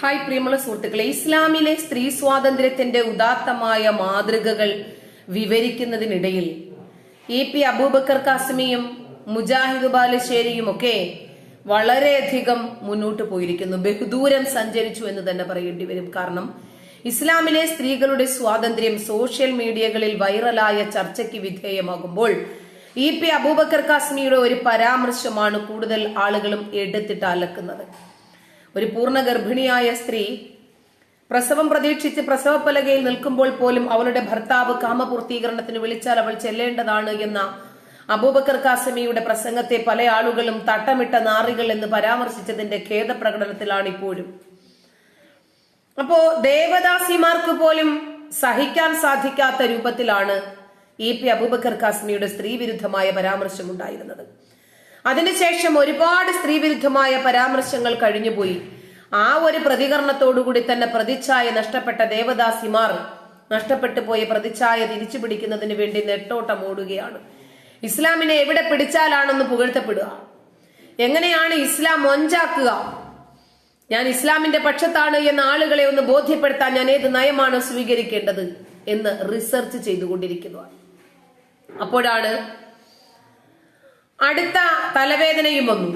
Hi പ്രിയമുള്ള സുഹൃത്തുക്കളെ ഇസ്ലാമിലെ സ്ത്രീ സ്വാതന്ത്ര്യത്തിന്റെ ഉദാത്തമായ മാതൃകകൾ വിവരിക്കുന്നതിനിടയിൽ എ പി അബൂബക്കർ കാസിമിയും മുജാഹിദ് ബാലുശ്ശേരിയും ഒക്കെ വളരെയധികം മുന്നോട്ട് പോയിരിക്കുന്നു. ബഹുദൂരം സഞ്ചരിച്ചു എന്ന് തന്നെ പറയേണ്ടി വരും. കാരണം ഇസ്ലാമിലെ സ്ത്രീകളുടെ സ്വാതന്ത്ര്യം സോഷ്യൽ മീഡിയകളിൽ വൈറലായ ചർച്ചയ്ക്ക് വിധേയമാകുമ്പോൾ ഇ പി അബൂബക്കർ കാസ്മിയുടെ ഒരു പരാമർശമാണ് കൂടുതൽ ആളുകളും എടുത്തിട്ട് അലക്കുന്നത്. ഒരു പൂർണ ഗർഭിണിയായ സ്ത്രീ പ്രസവം പ്രതീക്ഷിച്ച് പ്രസവപ്പലകയിൽ നിൽക്കുമ്പോൾ പോലും അവളുടെ ഭർത്താവ് കാമപൂർത്തീകരണത്തിന് വിളിച്ചാൽ അവൾ ചെല്ലേണ്ടതാണ് എന്ന അബൂബക്കർ കാസമിയുടെ പ്രസംഗത്തെ പല ആളുകളും തട്ടമിട്ട നാറികൾ എന്ന് പരാമർശിച്ചതിന്റെ ഖേദപ്രകടനത്തിലാണ് ഇപ്പോഴും അപ്പോ ദേവദാസിമാർക്ക് പോലും സഹിക്കാൻ സാധിക്കാത്ത രൂപത്തിലാണ് ഇ പി അബൂബക്കർ കാസ്മിയുടെ സ്ത്രീവിരുദ്ധമായ പരാമർശം ഉണ്ടായിരുന്നത് അതിനുശേഷം ഒരുപാട് സ്ത്രീവിരുദ്ധമായ പരാമർശങ്ങൾ കഴിഞ്ഞുപോയി. ആ ഒരു പ്രതികരണത്തോടുകൂടി തന്നെ പ്രതിച്ഛായ നഷ്ടപ്പെട്ട ദേവദാസിമാർ നഷ്ടപ്പെട്ടു പോയ പ്രതിച്ഛായ തിരിച്ചു പിടിക്കുന്നതിന് വേണ്ടി നെട്ടോട്ടം ഓടുകയാണ്. ഇസ്ലാമിനെ എവിടെ പിടിച്ചാലാണെന്ന് പുകഴ്ത്തപ്പെടുക. എങ്ങനെയാണ് ഇസ്ലാം മൊഞ്ചാക്കുക ഞാൻ ഇസ്ലാമിന്റെ പക്ഷത്താണ് എന്ന ആളുകളെ ഒന്ന് ബോധ്യപ്പെടുത്താൻ ഞാൻ ഏത് നയമാണ് സ്വീകരിക്കേണ്ടത് എന്ന് റിസർച്ച് ചെയ്തുകൊണ്ടിരിക്കുന്നു അപ്പോഴാണ് അടുത്ത തലവേദനയും വന്നു.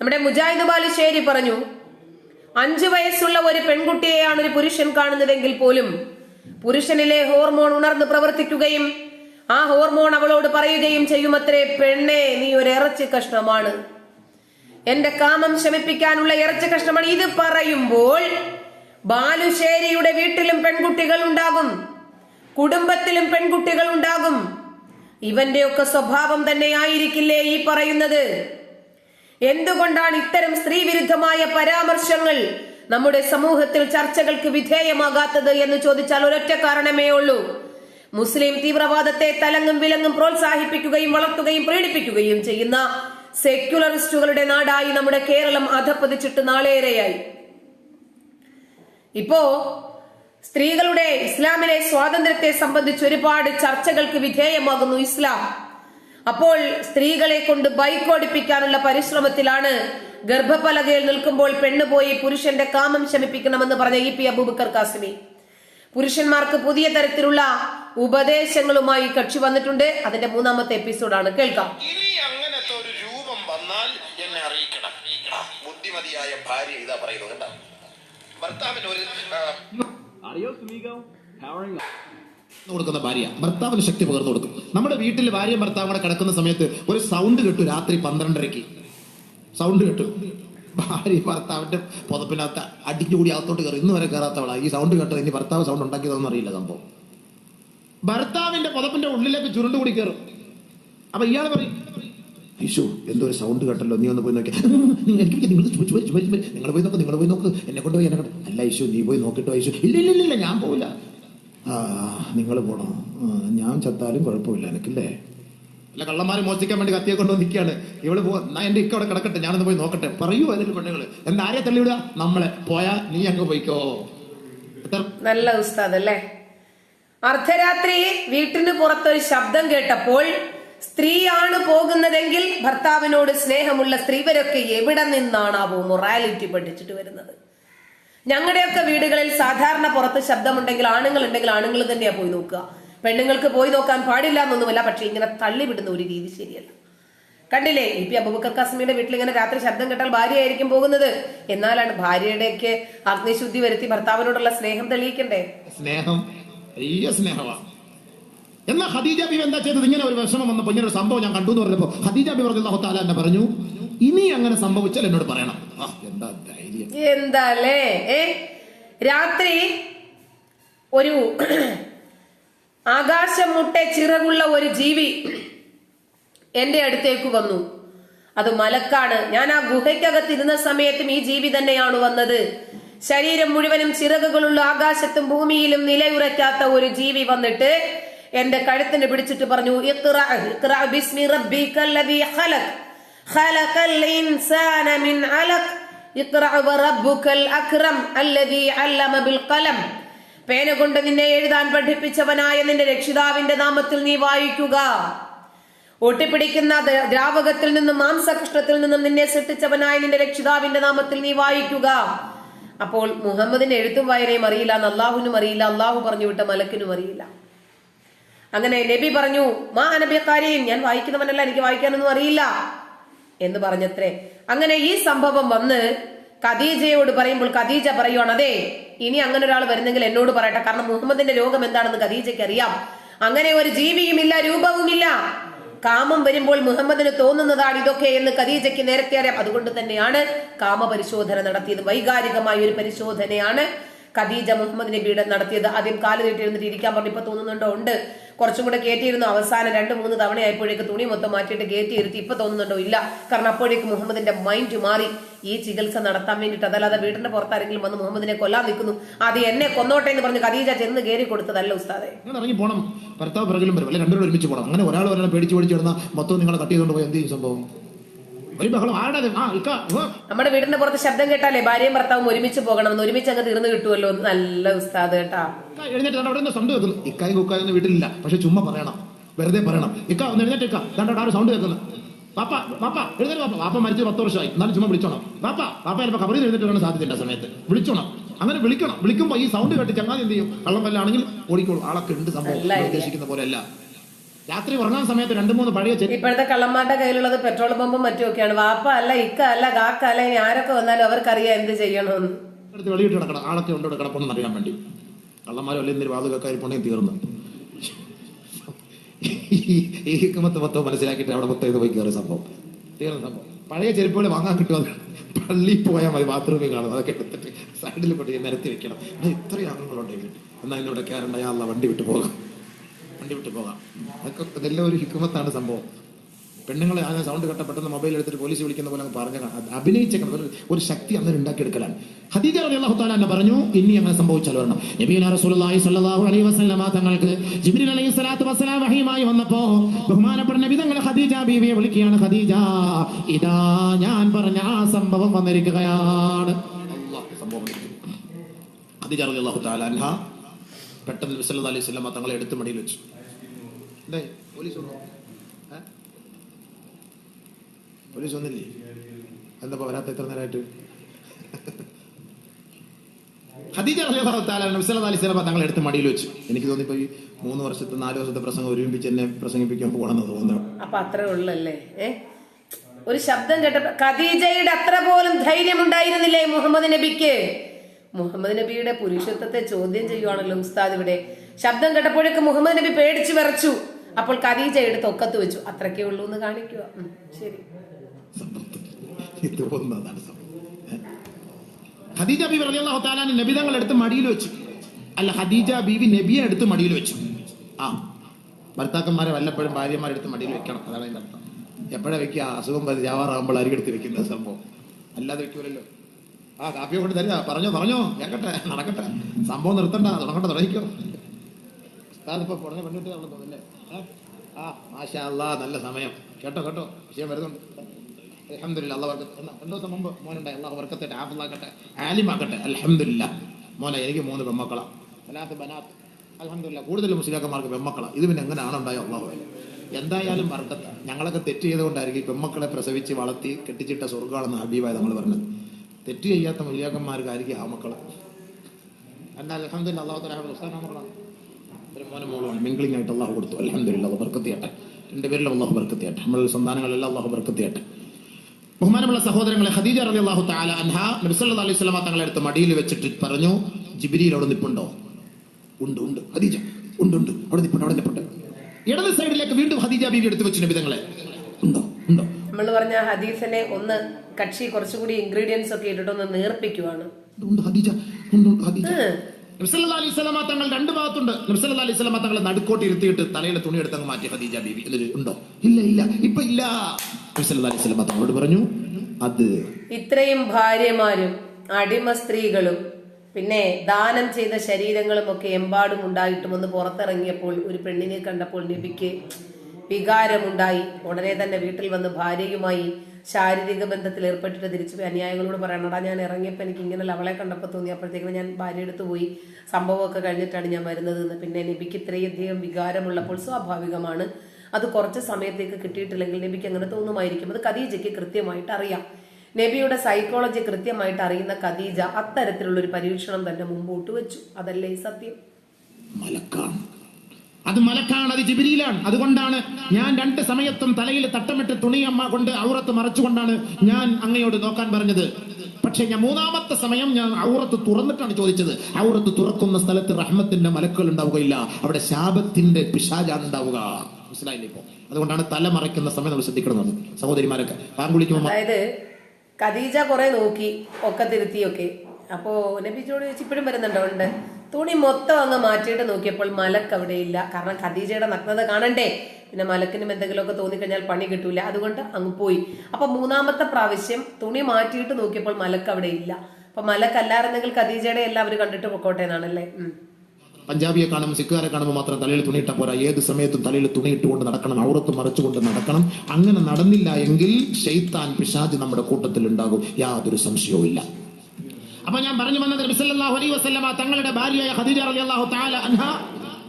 നമ്മുടെ മുജാഹിദ് ബാലുശ്ശേരി പറഞ്ഞു അഞ്ചു വയസ്സുള്ള ഒരു പെൺകുട്ടിയെയാണ് ഒരു പുരുഷൻ കാണുന്നതെങ്കിൽ പോലും പുരുഷനിലെ ഹോർമോൺ ഉണർന്ന് പ്രവർത്തിക്കുകയും ആ ഹോർമോൺ അവളോട് പറയുകയും ചെയ്യുമത്രേ പെണ്ണെ നീ ഒരു ഇറച്ചി കഷ്ണമാണ്. എന്റെ കാമം ശമിപ്പിക്കാനുള്ള ഇറച്ചി കഷ്ണമാണ്. ഇത് പറയുമ്പോൾ ബാലുശ്ശേരിയുടെ വീട്ടിലും പെൺകുട്ടികൾ ഉണ്ടാകും കുടുംബത്തിലും പെൺകുട്ടികൾ ഉണ്ടാകും. ഇവന്റെയൊക്കെ സ്വഭാവം തന്നെയായിരിക്കില്ലേ ഈ പറയുന്നത്? എന്തുകൊണ്ടാണ് ഇത്തരം സ്ത്രീവിരുദ്ധമായ പരാമർശങ്ങൾ നമ്മുടെ സമൂഹത്തിൽ ചർച്ചകൾക്ക് വിധേയമാകാത്തത് എന്ന് ചോദിച്ചാൽ ഒരൊറ്റ കാരണമേ ഉള്ളൂ. മുസ്ലിം തീവ്രവാദത്തെ തലങ്ങും വിലങ്ങും പ്രോത്സാഹിപ്പിക്കുകയും വളർത്തുകയും പ്രീണിപ്പിക്കുകയും ചെയ്യുന്ന സെക്യുലറിസ്റ്റുകളുടെ നാടായി നമ്മുടെ കേരളം അധപ്പതിച്ചിട്ട് നാളേറെയായി. ഇപ്പോ സ്ത്രീകളുടെ ഇസ്ലാമിലെ സ്വാതന്ത്ര്യത്തെ സംബന്ധിച്ച് ഒരുപാട് ചർച്ചകൾക്ക് വിധേയമാകുന്നു ഇസ്ലാം. അപ്പോൾ സ്ത്രീകളെ കൊണ്ട് ബൈക്ക് ഓടിപ്പിക്കാനുള്ള പരിശ്രമത്തിലാണ് ഗർഭപലകയിൽ നിൽക്കുമ്പോൾ പെണ്ണ് പോയി പുരുഷന്റെ കാമം ശമിപ്പിക്കണമെന്ന് പറഞ്ഞ ഇ പി അബൂബക്കർ കാസിമി. പുരുഷന്മാർക്ക് പുതിയ തരത്തിലുള്ള ഉപദേശങ്ങളുമായി കക്ഷി വന്നിട്ടുണ്ട്. അതിന്റെ മൂന്നാമത്തെ എപ്പിസോഡാണ്. കേൾക്കാം. ഇനി അങ്ങനത്തെ ഒരു രൂപം വന്നാൽ എന്നെ അറിയിക്കണം. ബുദ്ധിമതിയായ ഭാര്യ ഇതാ പറയുന്നത് കേട്ടോ ഭർത്താവിന് ഒരു കൊടുക്കുന്ന ഭാര്യ. ഭർത്താവിന് ശക്തി പകർന്നു കൊടുക്കും. നമ്മുടെ വീട്ടിൽ ഭാര്യ ഭർത്താവും കൂടെ കിടക്കുന്ന സമയത്ത് ഒരു സൗണ്ട് കേട്ടു രാത്രി പന്ത്രണ്ടരയ്ക്ക്. സൗണ്ട് കേട്ടു. ഭാര്യ ഭർത്താവിന്റെ പുതപ്പിനകത്ത് അടിച്ചുകൂടി അകത്തോട്ട് കയറി. ഇന്ന് വരെ കയറാത്തവളാ. ഈ സൗണ്ട് കേട്ടത് ഇനി ഭർത്താവ് സൗണ്ട് ഉണ്ടാക്കിയതൊന്നും അറിയില്ല സംഭവം. ഭർത്താവിന്റെ പുതപ്പിന്റെ ഉള്ളിലേക്ക് ചുരുണ്ട് കൂടി കയറും. അപ്പൊ ഇയാൾ പറയും യേശു എന്തോ ഒരു സൗണ്ട് കേട്ടല്ലോ. നീ ഒന്ന് പോയി നോക്കി എനിക്ക് നിങ്ങൾ നിങ്ങൾ പോയി നോക്ക് നിങ്ങൾ പോയി നോക്ക്. എന്നെ കൊണ്ടുപോയി എന്നെ അല്ല യേശു നീ പോയി നോക്കിട്ടോ യേശു ഇല്ല ഇല്ല ഇല്ല, ഞാൻ പോവില്ല. നിങ്ങൾ പോണം. ഞാൻ ചത്താലും കുഴപ്പമില്ല എനിക്കില്ലേ? അല്ല കള്ളന്മാരെ മോചിക്കാൻ വേണ്ടി കത്തിയെ കൊണ്ടുവന്ന് നിൽക്കുകയാണ് ഇവൾ പോ എന്റെ ഇക്ക അവിടെ കിടക്കട്ടെ ഞാനൊന്ന് പോയി നോക്കട്ടെ. പറയൂ അതിൽ പെണ്ണുങ്ങൾ എന്താ ആരെ തള്ളിവിടുക? നമ്മളെ. പോയാ നീ അങ്ങ് പോയിക്കോ. നല്ല ഉസ്താദ് അല്ലേ അർദ്ധരാത്രി വീട്ടിന് പുറത്തൊരു ശബ്ദം കേട്ടപ്പോൾ സ്ത്രീയാണ് പോകുന്നതെങ്കിൽ ഭർത്താവിനോട് സ്നേഹമുള്ള സ്ത്രീവരൊക്കെ എവിടെ നിന്നാണ് നിന്നാണാവോ മൊറാലിറ്റി പഠിച്ചിട്ട് വരുന്നത്? ഞങ്ങളുടെയൊക്കെ വീടുകളിൽ സാധാരണ പുറത്ത് ശബ്ദമുണ്ടെങ്കിൽ ആണുങ്ങൾ ഉണ്ടെങ്കിൽ ആണുങ്ങൾ തന്നെയാ പോയി നോക്കുക. പെണ്ണുങ്ങൾക്ക് പോയി നോക്കാൻ പാടില്ല എന്നൊന്നുമല്ല പക്ഷെ ഇങ്ങനെ തള്ളിവിടുന്ന ഒരു രീതി ശരിയല്ല. കണ്ടില്ലേ ഇ പി അബൂബക്കർ കാസ്മിയുടെ വീട്ടിൽ ഇങ്ങനെ രാത്രി ശബ്ദം കേട്ടാൽ ഭാര്യയായിരിക്കും പോകുന്നത്. എന്നാലാണ് ഭാര്യയുടെയൊക്കെ അഗ്നിശുദ്ധി വരുത്തി ഭർത്താവിനോടുള്ള സ്നേഹം തെളിയിക്കണ്ടേ? സ്നേഹം സ്നേഹമാണ് എന്നാ ഖദീജ ബി എന്താ ചെയ്തത്? ഇങ്ങനെ ഒരു വിഷമം വന്നപ്പോ ഇങ്ങനെ ഒരു സംഭവം ഞാൻ കണ്ടു എന്ന് പറഞ്ഞപ്പോ ഖദീജ ബി പറഞ്ഞു പറഞ്ഞു ഇനി അങ്ങനെ സംഭവിച്ചാൽ എന്നോട് പറയണം. എന്താ ധൈര്യം? എന്താല്ലേ ഏ? രാത്രി ഒരു ആകാശം മുട്ടെ ചിറകുള്ള ഒരു ജീവി എന്റെ അടുത്തേക്ക് വന്നു. അത് മലക്കാണ് ഞാൻ ആ ഗുഹയ്ക്കകത്ത് ഇരുന്ന സമയത്തും ഈ ജീവി തന്നെയാണ് വന്നത്. ശരീരം മുഴുവനും ചിറകുകളുള്ള ആകാശത്തും ഭൂമിയിലും നിലയുറയ്ക്കാത്ത ഒരു ജീവി വന്നിട്ട് എന്റെ കഴുത്തിന് പിടിച്ചിട്ട് പറഞ്ഞു "ഇഖ്റ, الإنسان من علق ലദീ وربك ഖലഖൽ ഇൻസാന മിൻ بالقلم ഇഖ്റ വറബ്ബുക്കൽ അക്രം അല്ലദീ അല്ലമ ബിൽ ഖലം." പേന കൊണ്ട് നിന്നെ എഴുതാൻ പഠിപ്പിച്ചവനായ നിന്റെ രക്ഷിതാവിന്റെ നാമത്തിൽ നീ വായിക്കുക. ഒട്ടിപ്പിടിക്കുന്ന ദ്ര- ദ്രാവകത്തിൽ നിന്നും മാംസകൃഷ്ണത്തിൽ നിന്നും നിന്നെ സൃഷ്ടിച്ചവനായ നിന്റെ രക്ഷിതാവിന്റെ നാമത്തിൽ നീ വായിക്കുക. അപ്പോൾ മുഹമ്മദിന് എഴുത്തും വായനയും അറിയില്ല എന്ന് അറിയില്ല അള്ളാഹു പറഞ്ഞു വിട്ട മലക്കിനും അറിയില്ല. അങ്ങനെ നബി പറഞ്ഞു മാ അനബിയക്കാരെയും ഞാൻ വായിക്കുന്നവനല്ല എനിക്ക് വായിക്കാനൊന്നും അറിയില്ല. എന്ന് പറഞ്ഞത്രേ. അങ്ങനെ ഈ സംഭവം വന്ന് ഖദീജയോട് പറയുമ്പോൾ ഖദീജ പറയുവാണ് അതെ ഇനി അങ്ങനെ ഒരാൾ വരുന്നെങ്കിൽ എന്നോട് പറയട്ടെ. കാരണം മുഹമ്മദിന്റെ രോഗം എന്താണെന്ന് ഖദീജയ്ക്ക് അറിയാം. അങ്ങനെ ഒരു ജീവിയുമില്ല രൂപവുമില്ല. കാമം വരുമ്പോൾ മുഹമ്മദിന് തോന്നുന്നതാണ് ഇതൊക്കെ എന്ന് ഖദീജയ്ക്ക് നേരത്തെ അറിയാം. അതുകൊണ്ട് തന്നെയാണ് കാമപരിശോധന നടത്തിയത്. വൈകാരികമായ ഒരു പരിശോധനയാണ് ഖദീജ മുഹമ്മദ് നബിയുടെ നടത്തിയത്. ആദ്യം കാൽ നീട്ടിയിരുന്നിട്ട് ഇരിക്കാൻ പറഞ്ഞു ഇപ്പൊ തോന്നുന്നുണ്ടോ? ഉണ്ട്. കുറച്ചും കൂടെ കയറ്റിയിരുന്നു അവസാനം രണ്ട് മൂന്ന് തവണ ആയപ്പോഴേക്ക് തുണി മൊത്തം മാറ്റിയിട്ട് കയറ്റിയിരുത്തി ഇപ്പൊ തോന്നുന്നുണ്ടോ? ഇല്ല. കാരണം അപ്പോഴേക്ക് മുഹമ്മദിന്റെ മൈൻഡ് മാറി. ഈ ചികിത്സ നടത്താൻ വേണ്ടിയിട്ട്. അതല്ലാതെ വീടിന്റെ പുറത്താരെങ്കിലും വന്ന് മുഹമ്മദിനെ കൊല്ലാൻ നിൽക്കുന്നു. അത് എന്നെ കൊന്നോട്ടെ എന്ന് പറഞ്ഞ് ഖദീജ ചെന്ന് കയറി കൊടുത്തതല്ല ഉസ്താദെ. ഇറങ്ങി ഭർത്താവ് പിറകിലും വരും. രണ്ടുപേരും ഒരുമിച്ച് പോകണം അങ്ങനെ ഒരാൾ ഒരാളെ പേടിച്ച് പേടിച്ച് മൊത്തം നിങ്ങളെ കട്ട് ചെയ്തുകൊണ്ട് പോയി എന്ത് സംഭവം? ഒരു ബഹളം ആരുടെ നമ്മുടെ വീടിന്റെ പുറത്ത് ശബ്ദം കേട്ടാലേ ഭാര്യയും ഭർത്താവും ഒരുമിച്ച് പോകണം ഒരുമിച്ച് അങ്ങ് തീർന്നു കിട്ടുമല്ലോ നല്ല ഉസ്താദ് കേട്ടാ. എഴുന്നേറ്റ് അവിടെ നിന്ന് സൗണ്ട് കേൾക്കുന്നു. ഇക്കായും കുക്കായും ഒന്നും വീട്ടിലില്ല പക്ഷെ ചുമ്മാ പറയണം. വെറുതെ പറയണം. ഇക്ക ഒന്ന് എഴുന്നേറ്റ് ഇക്ക. കണ്ടോ അവിടെ സൗണ്ട് കേൾക്കുന്നു. പാപ്പ പാപ്പ എഴുന്നേറ്റ് പാപ്പ പാപ്പ മരിച്ച് പത്ത് വർഷമായി. എന്നാലും ചുമ്മാ വിളിച്ചോണം. പാപ്പ പാപ്പ ചിലപ്പോൾ കബറിൽ എഴുന്നേറ്റ് വരാൻ സാധ്യതയില്ല സമയത്ത്. വിളിച്ചോണം. അങ്ങനെ വിളിക്കണം. വിളിക്കുമ്പോൾ ഈ സൗണ്ട് കേട്ട് ചങ്ങാതി എന്ത് ചെയ്യും? കള്ളം വല്ലാണെങ്കിൽ ഓടിക്കോളൂ. ആളൊക്കെ ഉണ്ട് സംഭവം. ഉദ്ദേശിക്കുന്ന പോലെ അല്ല രാത്രി ഉറങ്ങാൻ സമയത്ത് രണ്ട് മൂന്ന് പഴയ ഇപ്പോഴത്തെ കള്ളന്മാരുടെ കയ്യിലുള്ളത് പെട്രോൾ പമ്പും മറ്റുമൊക്കെയാണ്. വാപ്പ അല്ല ഇക്ക അല്ല കാക്ക അല്ല ഇനി ആരൊക്കെ വന്നാലും അവർക്കറിയാം എന്ത് ചെയ്യണമെന്ന്. എടുത്ത് വെളിയിട്ട് കിടക്കണം. ആളൊക്കെ ഉണ്ട് കിടപ്പണെന്ന് അറിയാൻ വേണ്ടി. കള്ളന്മാരും അല്ലെങ്കിൽ എന്തൊരു വാതുകൊക്കെ പോണേ തീർന്നു. ഈ മൊത്തം മനസ്സിലാക്കിയിട്ട് അവിടെ മൊത്തം ഇത് പോയി കയറിയ സംഭവം. തീർന്ന സംഭവം. പഴയ ചെരുപ്പുകൾ വാങ്ങാൻ കിട്ടുമോ? പള്ളി പോയാൽ മതി ബാത്റൂമിൽ കാണും. അതൊക്കെ എടുത്തിട്ട് സൈഡിൽ കൊണ്ട് നിരത്തി വെക്കണം. ഇത്രയും ആളുകളുണ്ടെങ്കിൽ എന്നാൽ ഇതിലൂടെ കയറണ്ട അയാള വണ്ടി വിട്ട് പോകാം. വണ്ടി വിട്ട് പോകാം അതൊക്കെ ഇതെല്ലാം ഒരു ഹിക്കുമത്താണ് സംഭവം. പെണ്ണുങ്ങളെ ആ സൗണ്ട് കട്ട പെട്ടെന്ന് മൊബൈൽ എടുത്തിട്ട് പോലീസ് വിളിക്കുന്ന പോലെ അങ്ങ് പറഞ്ഞ അഭിനയിച്ചേക്കണം. ഒരു ശക്തി അന്നേരം ഉണ്ടാക്കിയെടുക്കലാണ്. ഹദീജ റളിയല്ലാഹു തആല എന്നെ പറഞ്ഞു ഇനി അങ്ങനെ സംഭവിച്ചാൽ വരണം. നബീന റസൂലുള്ളാഹി സ്വല്ലല്ലാഹു അലൈഹി വസല്ലമ തങ്ങൾക്ക് ജിബ്രീൽ അലൈഹി സ്വലാത്തു വസ്സലാം വഹീമായി വന്നപ്പോ ബഹുമാനപ്പെട്ട നബി തങ്ങൾ ഖദീജ ബീവിയെ വിളിക്കുകയാണ് ഖദീജ ഇതാ ഞാൻ പറഞ്ഞ ആ സംഭവം വന്നിരിക്കുകയാണ്. ഖദീജ റളിയല്ലാഹു തആല പെട്ടെന്ന് നബി സല്ലല്ലാഹു അലൈഹി വസല്ലമ തങ്ങളെ എടുത്ത് മടിയിൽ വെച്ചു. എന്തേ പോലീസ് വന്നു? പോലീസ് വന്നില്ലേ? എന്താ വരാത്ത എത്ര നേരമായിട്ട് ഖദീജ റളിയല്ലാഹു തആല നബി അലൈഹി വസല്ലം തങ്ങളെ എടുത്ത് മടിയിൽ വെച്ചു. എനിക്ക് തോന്നി ഈ മൂന്ന് വർഷത്തെ നാല് വർഷത്തെ പ്രസംഗം ഒരുമിപ്പിച്ച് എന്നെ പ്രസംഗിപ്പിക്കാൻ പോകണമെന്ന് തോന്നുന്നു. അപ്പൊ അത്രേ ഉള്ളല്ലേ? ഏ? ഒരു ശബ്ദം കേട്ടപ്പോ ഖദീജയുടെ അത്ര പോലും ധൈര്യം ഉണ്ടായിരുന്നില്ലേ മുഹമ്മദ് നബിക്ക്? മുഹമ്മദ് നബിയുടെ പുരുഷത്വത്തെ ചോദ്യം ചെയ്യുവാണല്ലോ ഉസ്താദ് ഇവിടെ. ശബ്ദം കേട്ടപ്പോഴേക്ക് മുഹമ്മദ് നബി പേടിച്ചു വിറച്ചു. അപ്പോൾ ഖദീജ എടുത്ത് ഒക്കത്ത് വെച്ചു. അത്രക്കേ ഉള്ളൂ എന്ന് കാണിക്കുക. ശരി? ഖദീജ ബീവി റളിയല്ലാഹു തആല നബി തങ്ങൾ എടുത്ത് മടിയിൽ വെച്ചു. അല്ല ഖദീജ ബീവി നബിയെ എടുത്ത് മടിയിൽ വെച്ചു. ആ ഭർത്താക്കന്മാരെ വല്ലപ്പോഴും ഭാര്യമാരെടുത്ത് മടിയിൽ വെക്കണം. അതാണ് അതിന്റെ അർത്ഥം. എപ്പോഴാ വെക്കുക? അസുഖം ജാവാറാകുമ്പോൾ എടുത്ത് വെക്കുന്ന സംഭവം. അല്ലാതെ വെക്കൂലല്ലോ. ആ കാപ്പി കൊണ്ട് തരിക പറഞ്ഞോ പറഞ്ഞോ. കേക്കട്ടെ നടക്കട്ടെ. സംഭവം നിർത്തണ്ട തുടങ്ങട്ടെ തുടങ്ങിക്കോ. ഇപ്പൊ പുറമെ പെണ്ണിട്ട് ഏ? ആ മാഷാ നല്ല സമയം. കേട്ടോ കേട്ടോ. വിഷയം വരുന്നുണ്ട്. അലഹമില്ല അള്ള വർക്കത്ത് എന്നാ രണ്ടു ദിവസം മുമ്പ് മോനുണ്ടായി. അള്ളാഹ് വർക്കത്തെ ആഫിലാക്കട്ടെ ആലിമാക്കട്ടെ. അലഹമില്ല മോനെ എനിക്ക് മൂന്ന് പെമ്മക്കളാണ് സലാത്ത് ബനാത്ത്. അലഹമില്ല കൂടുതൽ മുസ്ലിയാക്കന്മാർക്ക് പെമ്മക്കളാണ് ഇത് പിന്നെ എങ്ങനെയാണ് ഉണ്ടായ അള്ളാഹു എന്തായാലും വർക്കത്ത് ഞങ്ങളൊക്കെ തെറ്റ് ചെയ്തുകൊണ്ടായിരിക്കും പെമ്മക്കളെ പ്രസവിച്ച് വളർത്തി കെട്ടിച്ചിട്ട സ്വർഗമാണെന്ന് ഹബീബായി നമ്മൾ പറഞ്ഞത്. തെറ്റ് ചെയ്യാത്ത മുസ്ലിയാക്കന്മാർക്കായിരിക്കും ആ മക്കൾ എന്നാൽ അലഹമില്ല അള്ളാഹു തലാ മക്കളാണ് ഒരു മോനും മോളുമാണ് മിംഗ്ലിംഗ് ആയിട്ട് അള്ളാഹു കൊടുത്തു. അലഹമില്ല അള്ളാഹു ബർക്കത്ത് പേരിലും അള്ളാഹു ബർക്കത്തിയാട്ടെ. നമ്മളുടെ സന്താനങ്ങളെല്ലാം അള്ളാഹു ബർക്കത്തിയാട്ടെ. ബഹുമാനമുള്ള സഹോദരങ്ങളെ ഖദീജ റളി അള്ളാഹു താല അൻഹ നബി അലൈഹി വസല്ലമ തങ്ങളെ അടുത്ത് മടിയിൽ വെച്ചിട്ട് പറഞ്ഞു ജിബ്രീൽ അവിടെ നിപ്പുണ്ടോ? ഉണ്ട് ഉണ്ട്. ഖദീജ ഉണ്ട് ഉണ്ട്. അവിടെ നിപ്പുണ്ട് അവിടെ നിപ്പുണ്ട്. ഇടത് സൈഡിലേക്ക് വീണ്ടും ഖദീജ ബീവി എടുത്ത് വെച്ചു നബിതങ്ങളെ ഉണ്ടോ? ഉണ്ടോ? നമ്മൾ പറഞ്ഞ ഹദീസിനെ ഒന്ന് കക്ഷി കുറച്ചുകൂടി ഇൻഗ്രീഡിയൻസ് ഒക്കെ ഇട്ടിട്ടൊന്ന് നേർപ്പിക്കുവാണ്. ഉണ്ട്, ഖദീജ ഉണ്ട് ഖദീജ. ഉം. നബി സല്ലല്ലാഹു അലൈഹി സ്വലാമ തങ്ങൾ രണ്ട് ഭാഗത്തുണ്ട്. നബി സല്ലല്ലാഹു അലൈഹി സ്വലാമ തങ്ങളെ നടുക്കോട്ട് ഇരുത്തിയിട്ട് തലയിലെ തുണി എടുത്തങ്ങ് മാറ്റി. ഖദീജ ബീവി ഇതിൽ ഉണ്ടോ? ഇല്ല ഇല്ല ഇപ്പൊ ഇല്ല. നബി സല്ലല്ലാഹു അലൈഹി സ്വലാമ തങ്ങളോട് പറഞ്ഞു അത് ഇത്രയും ഭാര്യമാരും അടിമ സ്ത്രീകളും പിന്നെ ദാനം ചെയ്ത ശരീരങ്ങളും ഒക്കെ എമ്പാടും ഉണ്ടായിട്ടും ഒന്ന് പുറത്തിറങ്ങിയപ്പോൾ ഒരു പെണ്ണിനെ കണ്ടപ്പോൾ നബിക്ക് വികാരമുണ്ടായി. ഉടനെ തന്നെ വീട്ടിൽ വന്ന് ഭാര്യയുമായി ശാരീരിക ബന്ധത്തിൽ ഏർപ്പെട്ടിട്ട് തിരിച്ചു അനുയായികളോട് പറയണടാ ഞാൻ ഇറങ്ങിയപ്പോൾ എനിക്ക് ഇങ്ങനെ അവളെ കണ്ടപ്പോൾ തോന്നി. അപ്പോഴത്തേക്കും ഞാൻ ഭാര്യ എടുത്ത് പോയി. സംഭവമൊക്കെ കഴിഞ്ഞിട്ടാണ് ഞാൻ വരുന്നത് എന്ന്. പിന്നെ നബിക്ക് ഇത്രയധികം വികാരമുള്ളപ്പോൾ സ്വാഭാവികമാണ്. അത് കുറച്ച് സമയത്തേക്ക് കിട്ടിയിട്ടില്ലെങ്കിൽ നബിക്ക് അങ്ങനെ തോന്നുമായിരിക്കും. അത് ഖദീജയ്ക്ക് കൃത്യമായിട്ട് അറിയാം. നബിയുടെ സൈക്കോളജി കൃത്യമായിട്ട് അറിയുന്ന ഖദീജ അത്തരത്തിലുള്ള ഒരു പരീക്ഷണം തന്നെ മുമ്പോട്ട് വെച്ചു. അതല്ലേ സത്യം? അത് മലക്കാണ് അത് ജിബിരിയിലാണ്. അതുകൊണ്ടാണ് ഞാൻ രണ്ട് സമയത്തും തലയിൽ തട്ടമിട്ട് തുണിയമ്മ കൊണ്ട് ഔറത്ത് മറച്ചുകൊണ്ടാണ് ഞാൻ അങ്ങയോട് നോക്കാൻ പറഞ്ഞത്. പക്ഷെ ഞാൻ മൂന്നാമത്തെ സമയം ഞാൻ ഔറത്ത് തുറന്നിട്ടാണ് ചോദിച്ചത്. ഔറത്ത് തുറക്കുന്ന സ്ഥലത്ത് റഹ്മത്തിന്റെ മലക്കുകൾ ഉണ്ടാവുകയില്ല. അവിടെ ശാപത്തിന്റെ പിശാചാണ് ഉണ്ടാവുക. മനസ്സിലായില്ലേ ഇപ്പോ? അതുകൊണ്ടാണ് തല മറയ്ക്കുന്ന സമയം നമ്മൾ ശ്രദ്ധിക്കണമെന്ന്. സഹോദരിമാരൊക്കെ പാങ്കുളിക്കുമ്പോൾ അതായത് ഖദീജ കുറെ നോക്കി ഒക്കെ തിരുത്തിയൊക്കെ. അപ്പോ നബിജോട് ചോദിച്ചു ഇപ്പോഴും വരുന്നുണ്ടോ ഉണ്ട്? തുണി മൊത്തം അങ്ങ് മാറ്റിയിട്ട് നോക്കിയപ്പോൾ മലക്ക് അവിടെ ഇല്ല. കാരണം ഖദീജയുടെ നഗ്നത കാണണ്ടേ? പിന്നെ മലക്കിനും എന്തെങ്കിലുമൊക്കെ തോന്നിക്കഴിഞ്ഞാൽ പണി കിട്ടൂല. അതുകൊണ്ട് അങ്ങ് പോയി. അപ്പൊ മൂന്നാമത്തെ പ്രാവശ്യം തുണി മാറ്റിയിട്ട് നോക്കിയപ്പോൾ മലക്ക് അവിടെ ഇല്ല. അപ്പൊ മലക്കല്ലായിരുന്നെങ്കിൽ ഖദീജയുടെ എല്ലാം അവർ കണ്ടിട്ട് പൊക്കോട്ടെ എന്നാണല്ലേ. പഞ്ചാബിയെ കാണും സിഖുകാരെ കാണുമ്പോൾ മാത്രം തലയിൽ തുണിയിട്ട പോരാ. ഏത് സമയത്തും തലയിൽ തുണിയിട്ടുകൊണ്ട് നടക്കണം. ഔറത്ത് മറച്ചുകൊണ്ട് നടക്കണം. അങ്ങനെ നടന്നില്ല എങ്കിൽ ഷെയ്ത്താൻ പിശാജ് നമ്മുടെ കൂട്ടത്തിൽ ഉണ്ടാകും യാതൊരു സംശയവും ഇല്ല അപ്പൊ ഞാൻ പറഞ്ഞു വന്നത് നബി സല്ലല്ലാഹു അലൈഹി വസല്ലമ തങ്ങളുടെ ഭാര്യയായ ഖദീജ റളിയല്ലാഹു തആല അൻഹ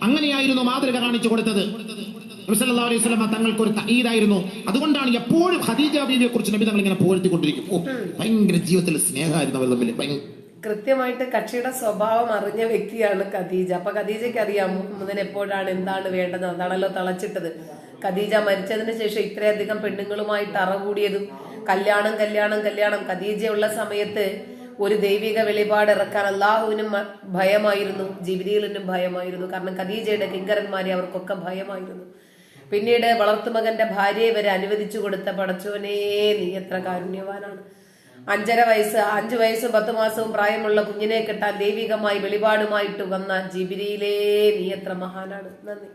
അങ്ങനെയായിരുന്നു മാതൃക കാണിച്ചു കൊടുത്തത്. നബി സല്ലല്ലാഹു അലൈഹി വസല്ലമ തങ്ങൾക്ക് ഒരു തഈദായിരുന്നു. അതുകൊണ്ടാണ് എപ്പോഴും ഖദീജ ബീവിയെ കുറിച്ച് നബി തങ്ങൾ ഇങ്ങനെ പുകഴ്ത്തിക്കൊണ്ടിരിക്കും. ഓ ഭയങ്കര ജീവിതത്തിൽ സ്നേഹമായിരുന്നു അവർ തമ്മിൽ. ഭയങ്കര കൃത്യമായിട്ട് കക്ഷിയുടെ സ്വഭാവം അറിഞ്ഞ വ്യക്തിയാണ് ഖദീജ. അപ്പൊ ഖദീജയ്ക്ക് അറിയാം മുഹമ്മദിന് എപ്പോഴാണ് എന്താണ് വേണ്ടത് അതാണല്ലോ തളച്ചിട്ടത്. ഖദീജ മരിച്ചതിന് ശേഷം ഇത്രയധികം പെണ്ണുങ്ങളുമായിട്ട് അറകൂടിയതും കല്യാണം കല്യാണം കല്യാണം. ഖദീജയുള്ള സമയത്ത് ഒരു ദൈവിക വെളിപാട് ഇറക്കാൻ അള്ളാഹുവിനും ഭയമായിരുന്നു ജിബിരിയിലിനും ഭയമായിരുന്നു. കാരണം ഖദീജയുടെ കിങ്കരന്മാരെ അവർക്കൊക്കെ ഭയമായിരുന്നു. പിന്നീട് വളർത്തുമകന്റെ ഭാര്യയെ വരെ അനുവദിച്ചു കൊടുത്ത പടച്ചോനേ നീ എത്ര കാരുണ്യവാനാണ്. അഞ്ചര വയസ്സ് അഞ്ചു വയസ്സും പത്ത് മാസവും പ്രായമുള്ള കുഞ്ഞിനെ കിട്ടാൻ ദൈവികമായി വെളിപാടുമായിട്ട് വന്ന ജിബിരിയിലേ നീ എത്ര മഹാനാണ്. നന്ദി.